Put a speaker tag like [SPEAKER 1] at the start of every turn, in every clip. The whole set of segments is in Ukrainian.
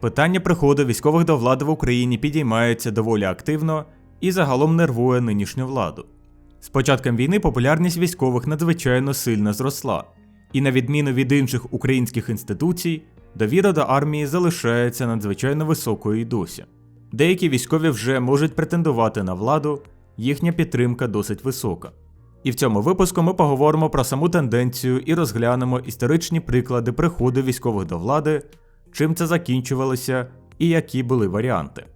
[SPEAKER 1] Питання приходу військових до влади в Україні підіймається доволі активно і загалом нервує нинішню владу. З початком війни популярність військових надзвичайно сильно зросла, і на відміну від інших українських інституцій, довіра до армії залишається надзвичайно високою і досі. Деякі військові вже можуть претендувати на владу, їхня підтримка досить висока. І в цьому випуску ми поговоримо про саму тенденцію і розглянемо історичні приклади приходу військових до влади, чим це закінчувалося і які були варіанти.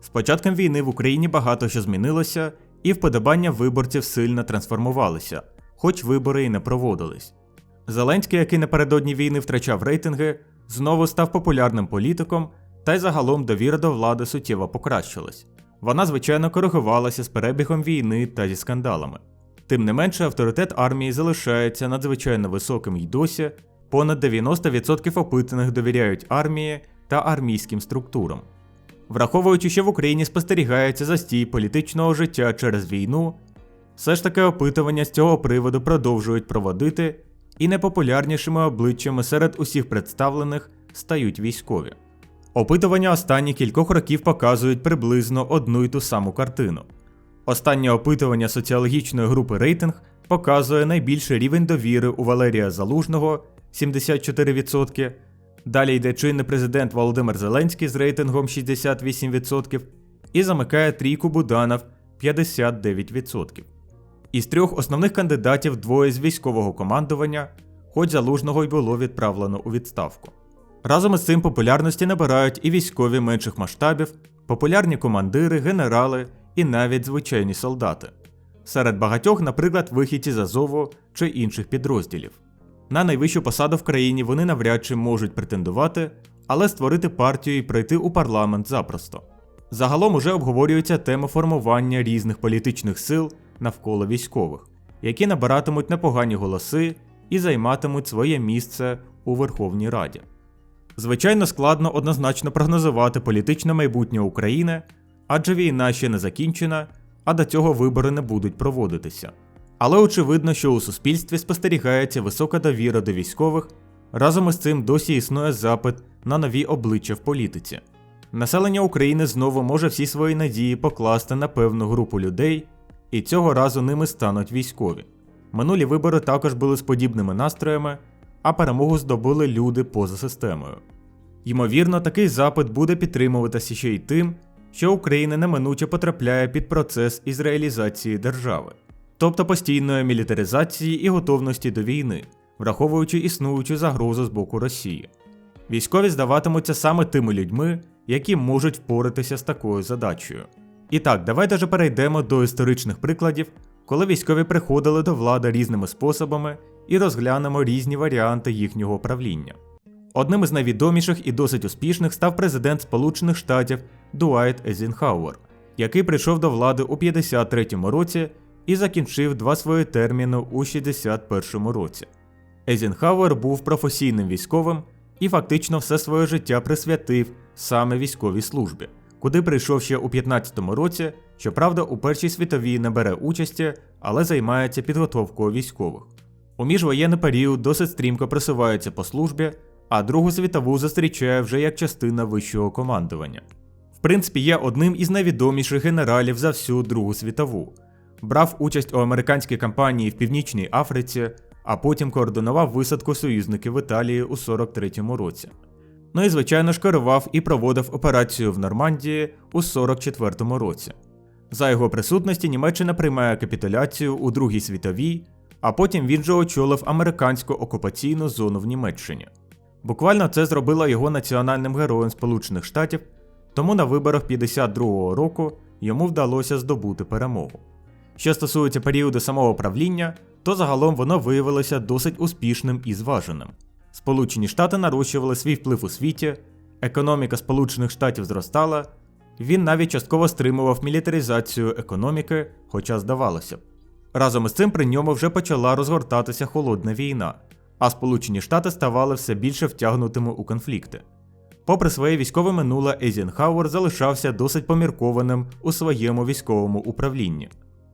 [SPEAKER 1] З початком війни в Україні багато що змінилося, і вподобання виборців сильно трансформувалися, хоч вибори і не проводились. Зеленський, який напередодні війни втрачав рейтинги, знову став популярним політиком, та й загалом довіра до влади суттєво покращилась. Вона, звичайно, коригувалася з перебігом війни та зі скандалами. Тим не менше, авторитет армії залишається надзвичайно високим й досі, понад 90% опитаних довіряють армії та армійським структурам. Враховуючи, що в Україні спостерігається застій політичного життя через війну, все ж таки опитування з цього приводу продовжують проводити, і найпопулярнішими обличчями серед усіх представлених стають військові. Опитування останні кількох років показують приблизно одну й ту саму картину. Останнє опитування соціологічної групи рейтинг показує найбільший рівень довіри у Валерія Залужного 74%. Далі йде чинний президент Володимир Зеленський з рейтингом 68% і замикає трійку Буданов 59%. Із трьох основних кандидатів двоє з військового командування, хоч залужного й було відправлено у відставку. Разом із цим популярності набирають і військові менших масштабів, популярні командири, генерали і навіть звичайні солдати. Серед багатьох, наприклад, вихідці з Азову чи інших підрозділів. На найвищу посаду в країні вони навряд чи можуть претендувати, але створити партію і прийти у парламент запросто. Загалом уже обговорюється тема формування різних політичних сил навколо військових, які набиратимуть непогані голоси і займатимуть своє місце у Верховній Раді. Звичайно, складно однозначно прогнозувати політичне майбутнє України, адже війна ще не закінчена, а до цього вибори не будуть проводитися. Але очевидно, що у суспільстві спостерігається висока довіра до військових, разом із цим досі існує запит на нові обличчя в політиці. Населення України знову може всі свої надії покласти на певну групу людей, і цього разу ними стануть військові. Минулі вибори також були з подібними настроями, а перемогу здобули люди поза системою. Ймовірно, такий запит буде підтримуватися ще й тим, що Україна неминуче потрапляє під процес ізраїлізації держави, тобто постійної мілітаризації і готовності до війни, враховуючи існуючу загрозу з боку Росії. Військові здаватимуться саме тими людьми, які можуть впоратися з такою задачею. І так, давайте же перейдемо до історичних прикладів, коли військові приходили до влади різними способами і розглянемо різні варіанти їхнього правління. Одним із найвідоміших і досить успішних став президент Сполучених Штатів Дуайт Езінхауер, який прийшов до влади у 53-му році і закінчив два свої терміни у 61-му році. Езінхауер був професійним військовим і фактично все своє життя присвятив саме військовій службі, куди прийшов ще у 15-му році, щоправда, у Першій світовій не бере участі, але займається підготовкою військових. У міжвоєнний період досить стрімко просувається по службі, а Другу світову зустрічає вже як частина вищого командування. В принципі, є одним із найвідоміших генералів за всю Другу світову. Брав участь у американській кампанії в Північній Африці, а потім координував висадку союзників Італії у 43-му році. Ну і звичайно ж керував і проводив операцію в Нормандії у 44-му році. За його присутності Німеччина приймає капітуляцію у Другій світовій, а потім він же очолив американську окупаційну зону в Німеччині. Буквально це зробило його національним героєм Сполучених Штатів, тому на виборах 52-го року йому вдалося здобути перемогу. Що стосується періоду самого правління, то загалом воно виявилося досить успішним і зваженим. Сполучені Штати нарощували свій вплив у світі, економіка Сполучених Штатів зростала, він навіть частково стримував мілітаризацію економіки, хоча здавалося б. Разом із цим при ньому вже почала розгортатися холодна війна, а Сполучені Штати ставали все більше втягнутими у конфлікти. Попри своє військове минуле, Ейзенхауер залишався досить поміркованим у своєму військовому управлінні.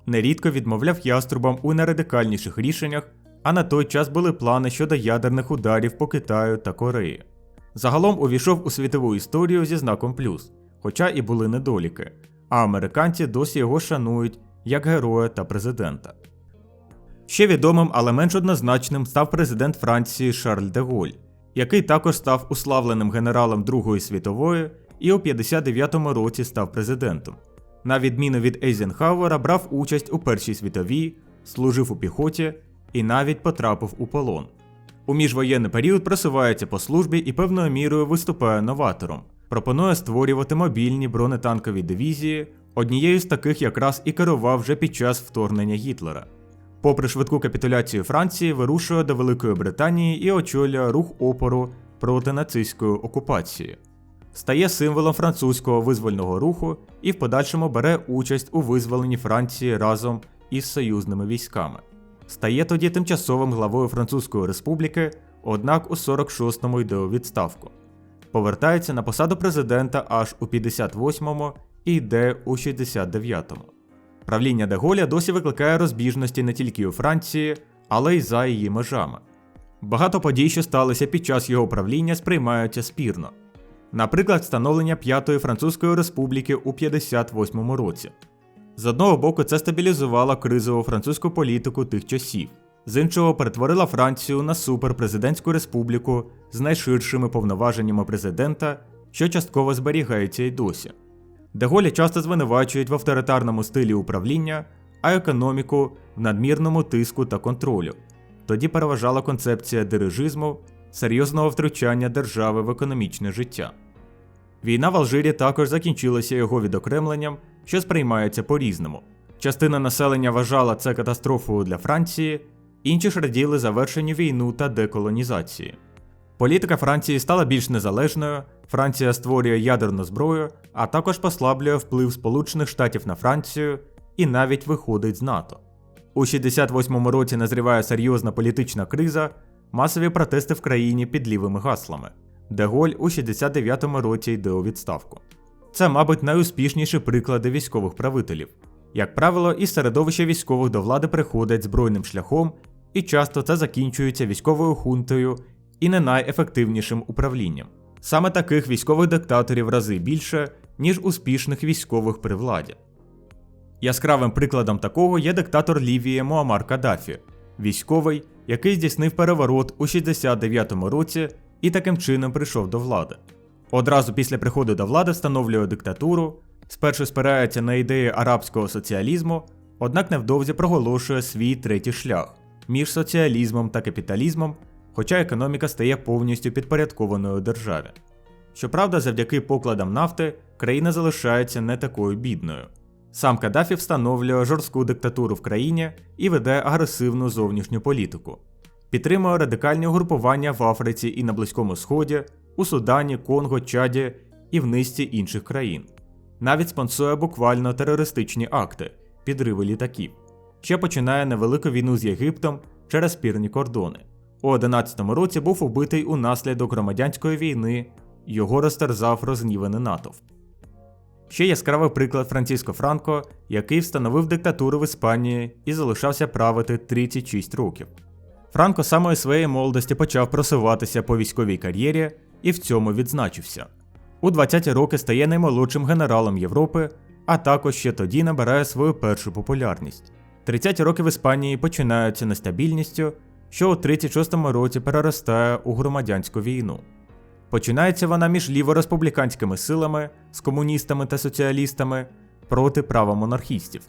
[SPEAKER 1] Нерідко відмовляв яструбам у найрадикальніших рішеннях, а на той час були плани щодо ядерних ударів по Китаю та Кореї. Загалом увійшов у світову історію зі знаком плюс, хоча і були недоліки, а американці досі його шанують як героя та президента. Ще відомим, але менш однозначним став президент Франції Шарль де Голь, який також став уславленим генералом Другої світової і у 59-му році став президентом. На відміну від Ейзенхауера, брав участь у Першій світовій, служив у піхоті і навіть потрапив у полон. У міжвоєнний період просувається по службі і певною мірою виступає новатором. Пропонує створювати мобільні бронетанкові дивізії, однією з таких якраз і керував вже під час вторгнення Гітлера. Попри швидку капітуляцію Франції, вирушує до Великої Британії і очолює рух опору проти нацистської окупації. Стає символом французького визвольного руху і в подальшому бере участь у визволенні Франції разом із союзними військами. Стає тоді тимчасовим главою Французької республіки, однак у 46-му йде у відставку. Повертається на посаду президента аж у 58-му і йде у 69-му. Правління Деголя досі викликає розбіжності не тільки у Франції, але й за її межами. Багато подій, що сталися під час його правління, сприймаються спірно. Наприклад, встановлення П'ятої Французької республіки у 58 році. З одного боку, це стабілізувало кризову французьку політику тих часів, з іншого перетворила Францію на суперпрезидентську республіку з найширшими повноваженнями президента, що частково зберігається й досі. Деголі часто звинувачують в авторитарному стилі управління, а економіку в надмірному тиску та контролю. Тоді переважала концепція дирижизму, серйозного втручання держави в економічне життя. Війна в Алжирі також закінчилася його відокремленням, що сприймається по-різному. Частина населення вважала це катастрофою для Франції, інші ж раділи завершенню війну та деколонізації. Політика Франції стала більш незалежною, Франція створює ядерну зброю, а також послаблює вплив Сполучених Штатів на Францію і навіть виходить з НАТО. У 68-му році назріває серйозна політична криза, масові протести в країні під лівими гаслами. Деголь у 69-му році йде у відставку. Це, мабуть, найуспішніші приклади військових правителів. Як правило, із середовища військових до влади приходять збройним шляхом, і часто це закінчується військовою хунтою і не найефективнішим управлінням. Саме таких військових диктаторів в рази більше, ніж успішних військових при владі. Яскравим прикладом такого є диктатор Лівії Муаммар Каддафі, військовий, який здійснив переворот у 69-му році і таким чином прийшов до влади. Одразу після приходу до влади встановлює диктатуру, спершу спирається на ідеї арабського соціалізму, однак невдовзі проголошує свій третій шлях між соціалізмом та капіталізмом, хоча економіка стає повністю підпорядкованою державі. Щоправда, завдяки покладам нафти країна залишається не такою бідною. Сам Каддафі встановлює жорстку диктатуру в країні і веде агресивну зовнішню політику, підтримує радикальні угрупування в Африці і на Близькому Сході, у Судані, Конго, Чаді і в низці інших країн. Навіть спонсує буквально терористичні акти, підриви літаків. Ще починає невелику війну з Єгиптом через спірні кордони. У 11-му році був убитий унаслідок громадянської війни, його розтерзав розгніваний натовп. Ще яскравий приклад Франциско Франко, який встановив диктатуру в Іспанії і залишався правити 36 років. Франко самої своєї молодості почав просуватися по військовій кар'єрі і в цьому відзначився. У 20-ті роки стає наймолодшим генералом Європи, а також ще тоді набирає свою першу популярність. 30 роки в Іспанії починаються нестабільністю, що у 36-му році переростає у громадянську війну. Починається вона між лівореспубліканськими силами з комуністами та соціалістами проти правомонархістів.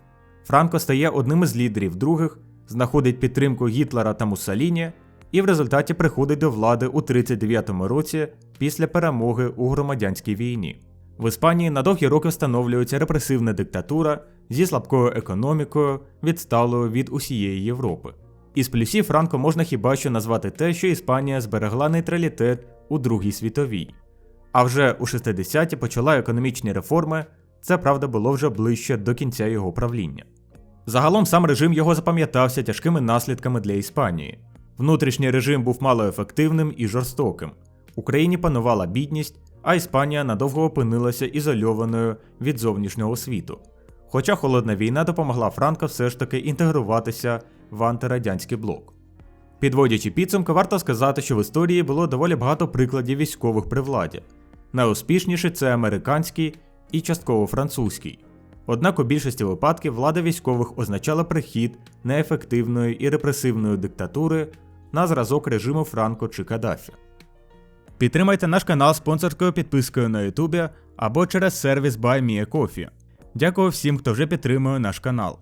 [SPEAKER 1] Франко стає одним із лідерів других, знаходить підтримку Гітлера та Муссоліні і в результаті приходить до влади у 39-му році після перемоги у громадянській війні. В Іспанії на довгі роки встановлюється репресивна диктатура зі слабкою економікою, відсталою від усієї Європи. Із плюсів Франко можна хіба що назвати те, що Іспанія зберегла нейтралітет у Другій світовій. А вже у 60-ті почала економічні реформи, це правда було вже ближче до кінця його правління. Загалом сам режим його запам'ятався тяжкими наслідками для Іспанії. Внутрішній режим був малоефективним і жорстоким. Україні панувала бідність, а Іспанія надовго опинилася ізольованою від зовнішнього світу. Хоча холодна війна допомогла Франко все ж таки інтегруватися в антирадянський блок. Підводячи підсумки, варто сказати, що в історії було доволі багато прикладів військових при владі. Найуспішніший це американський і частково французький. Однак у більшості випадків влада військових означала прихід неефективної і репресивної диктатури на зразок режиму Франко чи Каддафі. Підтримайте наш канал спонсорською підпискою на YouTube або через сервіс BuyMeACoffee. Дякую всім, хто вже підтримує наш канал.